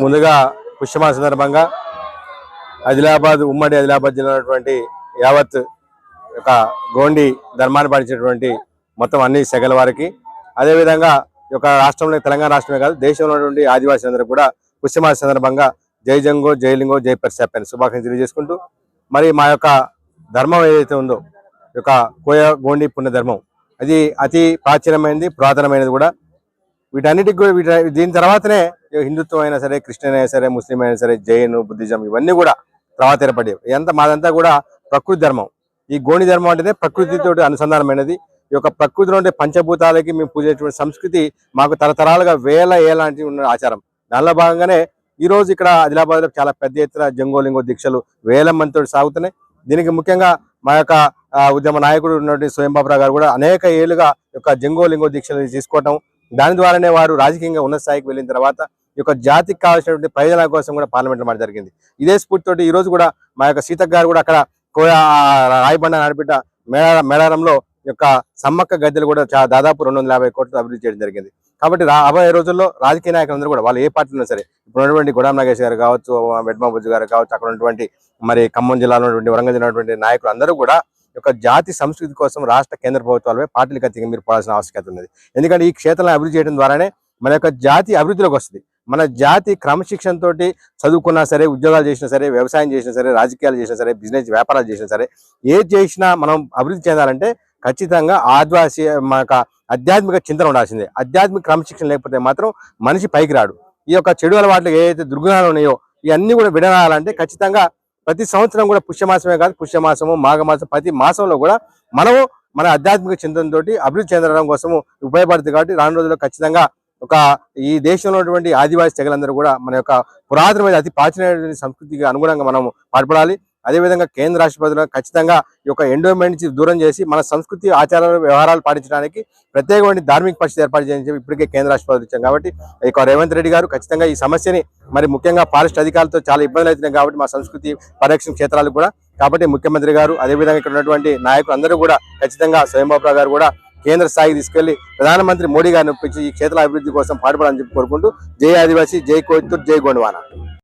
ముందుగా పుష్యమా సందర్భంగా ఆదిలాబాద్ ఉమ్మడి ఆదిలాబాద్ జిల్లా ఉన్నటువంటి యావత్ ఒక గోండి ధర్మాన్ని పాటించినటువంటి మొత్తం అన్ని సెగల వారికి. అదేవిధంగా ఈ యొక్క రాష్ట్రంలో తెలంగాణ రాష్ట్రమే కాదు దేశంలో ఉన్నటువంటి ఆదివాసీలందరూ కూడా పుష్యమాస సందర్భంగా జై జంగో జై లింగో జై శుభాకాంక్షలు తెలియజేసుకుంటూ మరి మా యొక్క ధర్మం ఏదైతే ఉందో ఈ యొక్క కోయ గోండి పుణ్యధర్మం అది అతి ప్రాచీనమైనది పురాతనమైనది కూడా వీటన్నిటికి కూడా వీటి దీని తర్వాతనే హిందుత్వం అయినా సరే క్రిస్టియన్ అయినా సరే ముస్లిం అయినా సరే జైన్ బుద్ధిజం ఇవన్నీ కూడా తర్వాత ఏర్పడేవి. ఇదంతా మాదంతా కూడా ప్రకృతి ధర్మం. ఈ గోణి ధర్మం అంటేనే ప్రకృతితో అనుసంధానమైనది. ఈ యొక్క ప్రకృతిలో ఉండే పంచభూతాలకి మేము పూజేటువంటి సంస్కృతి మాకు తరతరాలుగా వేల ఏలాంటి ఉన్న ఆచారం. దానిలో భాగంగానే ఈ రోజు ఇక్కడ ఆదిలాబాద్లో చాలా పెద్ద ఎత్తున జంగోలింగో దీక్షలు వేల మందితో సాగుతున్నాయి. దీనికి ముఖ్యంగా మా యొక్క ఉద్యమ నాయకుడు ఉన్నటువంటి స్వయంబాబురావు గారు కూడా అనేక ఏళ్ళుగా యొక్క జంగోలింగో దీక్షలు తీసుకోవటం దాని ద్వారానే వారు రాజకీయంగా ఉన్నత స్థాయికి వెళ్ళిన తర్వాత ఈ యొక్క జాతికి కావాల్సినటువంటి ప్రయోజనాల కోసం కూడా పార్లమెంట్ మాట జరిగింది. ఇదే స్ఫూర్తితోటి ఈ రోజు కూడా మా యొక్క సీతక్ గారు కూడా అక్కడ రాయబండ నడిపిట మేడ మేడారంలో యొక్క సమ్మక్క గద్దెలు కూడా దాదాపు రెండు వందల యాభై కోట్లు అభివృద్ధి చేయడం జరిగింది. కాబట్టి రాబోయే రోజుల్లో రాజకీయ నాయకులందరూ కూడా వాళ్ళు ఏ పార్టీ ఉన్నా సరే ఇప్పుడు ఉన్నటువంటి గుడాం నాగేష్ గారు కావచ్చు వెడ్మాబుజ్జు గారు కావచ్చు అక్కడ ఉన్నటువంటి మరి ఖమ్మం జిల్లాలో ఉన్నటువంటి వరంగల్ జిల్లా ఉన్నటువంటి నాయకులు అందరూ కూడా యొక్క జాతి సంస్కృతి కోసం రాష్ట్ర కేంద్ర ప్రభుత్వాలపై పార్టీలకు అతీతంగా మీరు పోవాల్సిన ఆవశ్యకత ఉన్నది. ఎందుకంటే ఈ క్షేత్రాలను అభివృద్ధి చేయడం ద్వారానే మన యొక్క జాతి అభివృద్ధిలోకి వస్తుంది. మన జాతి క్రమశిక్షణతో చదువుకున్నా సరే ఉద్యోగాలు చేసినా సరే వ్యవసాయం చేసినా సరే రాజకీయాలు చేసినా సరే బిజినెస్ వ్యాపారాలు చేసినా సరే ఏది చేసినా మనం అభివృద్ధి చెందాలంటే ఖచ్చితంగా ఆదివాసీ మన ఆధ్యాత్మిక చింతన ఉండాల్సిందే. ఆధ్యాత్మిక క్రమశిక్షణ లేకపోతే మాత్రం మనిషి పైకి రాడు. ఈ యొక్క చెడు అలవాట్లు ఏదైతే దుర్గుణాలు ఉన్నాయో ఇవన్నీ కూడా విడనాలంటే ఖచ్చితంగా ప్రతి సంవత్సరం కూడా పుష్యమాసమే కాదు పుష్యమాసము మాఘమాసం ప్రతి మాసంలో కూడా మనము మన ఆధ్యాత్మిక చింతనతో అభివృద్ధి చెందడం కోసము ఉపయోగపడుతుంది కాబట్టి రాను రోజుల్లో ఖచ్చితంగా ఒక ఈ దేశంలో ఉన్నటువంటి ఆదివాసీ తెగలందరూ కూడా మన యొక్క పురాతనమైన అతి ప్రాచీనమైన సంస్కృతికి అనుగుణంగా మనం పాటుపడాలి. అదేవిధంగా కేంద్ర రాష్ట్రపతిలో ఖచ్చితంగా ఈ యొక్క ఎండోమెంట్ నుంచి దూరం చేసి మన సంస్కృతి ఆచారాలు వ్యవహారాలు పాటించడానికి ప్రత్యేకమైన ధార్మిక పరిస్థితి ఏర్పాటు చేయించి ఇప్పటికే కేంద్ర రాష్ట్రపతి ఇచ్చాం. కాబట్టి ఈ రేవంత్ రెడ్డి గారు ఖచ్చితంగా ఈ సమస్యని మరి ముఖ్యంగా ఫారెస్ట్ అధికారులతో చాలా ఇబ్బందులు అవుతున్నాయి కాబట్టి మా సంస్కృతి పరిరక్షణ క్షేత్రాలు కూడా. కాబట్టి ముఖ్యమంత్రి గారు అదేవిధంగా ఇక్కడ ఉన్నటువంటి నాయకులు అందరూ కూడా ఖచ్చితంగా స్వయంబాబురావు గారు కూడా కేంద్ర స్థాయికి తీసుకెళ్ళి ప్రధానమంత్రి మోడీ గారిని ఒప్పించి ఈ క్షేత్ర అభివృద్ధి కోసం పాటుపడాలని చెప్పి కోరుకుంటూ జై ఆదివాసీ జై కోయత్తూర్ జై గోండవాన.